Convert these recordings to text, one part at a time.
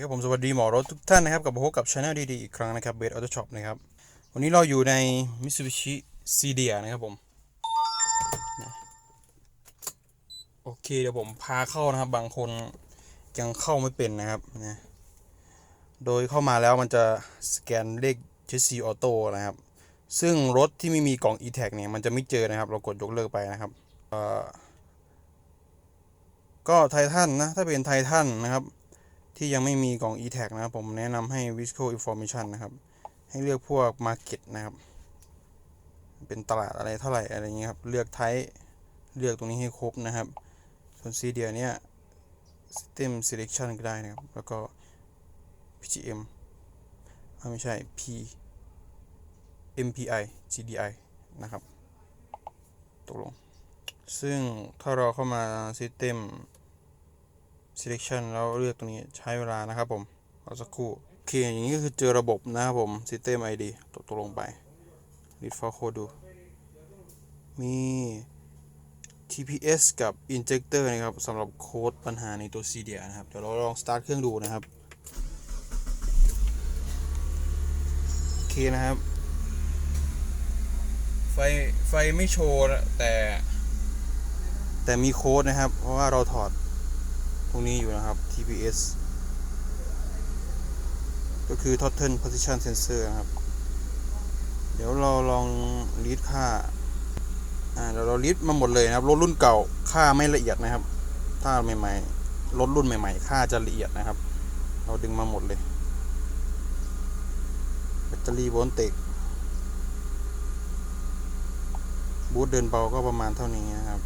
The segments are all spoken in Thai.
ครับผมสวัสดีหมอรถทุกท่านนะครับกลับมาพบกับช anel ดีๆอีกครั้งนะครับเบสออโต้ช็อปนะครับวันนี้เราอยู่ใน Mitsubishi c d r นะครับผมโอเคเดี๋ยวผมพาเข้านะครับบางคนยังเข้าไม่เป็นนะครับนะโดยเข้ามาแล้วมันจะสแกนเลข GC Auto นะครับ ซึ่งรถที่ไม่มีกล่อง e-tag เนี่ยมันจะไม่เจอนะครับ เรากดยกเลิกไปนะครับก็ไททันนะถ้าเป็นไททันนะครับ ที่ยังไม่มีกล่อง e-tag นะครับ ผมแนะนำให้ Visco Information นะครับ ให้เลือกพวก Market นะครับ เป็นตลาดอะไรเท่าไหร่อะไรเงี้ยครับ เลือกไทป์เลือกตรงนี้ให้ครบนะครับ ส่วน c d เนี่ย System Selection ก็ได้นะครับ แล้วก็ PGM ไม่ใช่ P MPI GDI นะครับ ตกลง ซึ่งถ้าเราเข้ามา System selection แล้วเลือกตรงนี้ใช้เวลานะครับผมเอาสักครู่โอเคอย่างนี้ก็คือเจอระบบนะครับผม system ID ตกตกลงไป read for code ดูมี TPS กับ injector นะครับสำหรับโค้ดปัญหาในตัว CDR นะครับ เดี๋ยวเราลอง start เครื่องดูนะครับ โอเคนะครับ ไฟ ไฟไม่โชว์แต่ แต่มีโค้ดนะครับ เพราะว่าเราถอด ตรงนี้อยู่นะครับ TPS ก็คือ Total Position Sensor นะครับ เดี๋ยวเราลองรีดค่า อ่า เดี๋ยวเรารีดมาหมดเลยนะครับรถรุ่นเก่าค่าไม่ละเอียดนะครับ ถ้าใหม่ๆรถรุ่นใหม่ ๆ ค่าจะละเอียดนะครับ เราดึงมาหมดเลยแบตเตอรี่โวลต์เตกบูทเดินเบาก็ประมาณเท่านี้นะครับ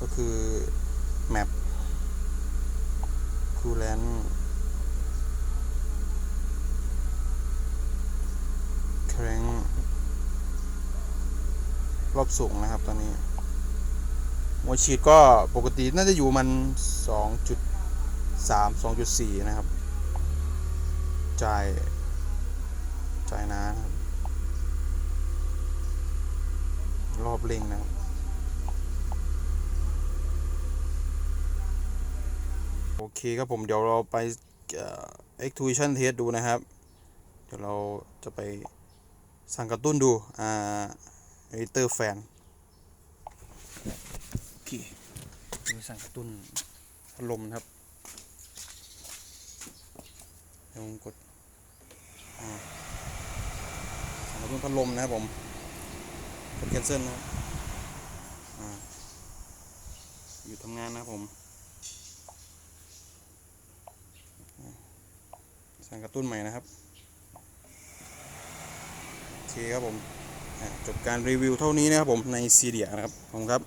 ก็คือแมป คูลแลนแครงรอบสูงนะครับ ตอนนี้หัวฉีดก็ปกติน่าจะอยู่มัน 2.3 2.4 นะครับ จ่าย จ่ายนานะครับ รอบเร่งนะครับ โอเคครับผมเดี๋ยวเราไปเอ่อ actuation test ดูนะครับ เดี๋ยวเราจะไปสั่งกระตุ้นดูอ่า editor fan โอเคดูสั่งกระตุ้นพัดลมนะครับเดี๋ยวผมกดอ่าสั่งกระตุ้นพัดลมนะครับผมกด cancel นะครับอ่าอยู่ทำงานนะครับผม สั่งกระตุ้นใหม่นะครับโอเคครับผมจบการรีวิวเท่านี้นะครับผมในซีเดียนะครับผมครับ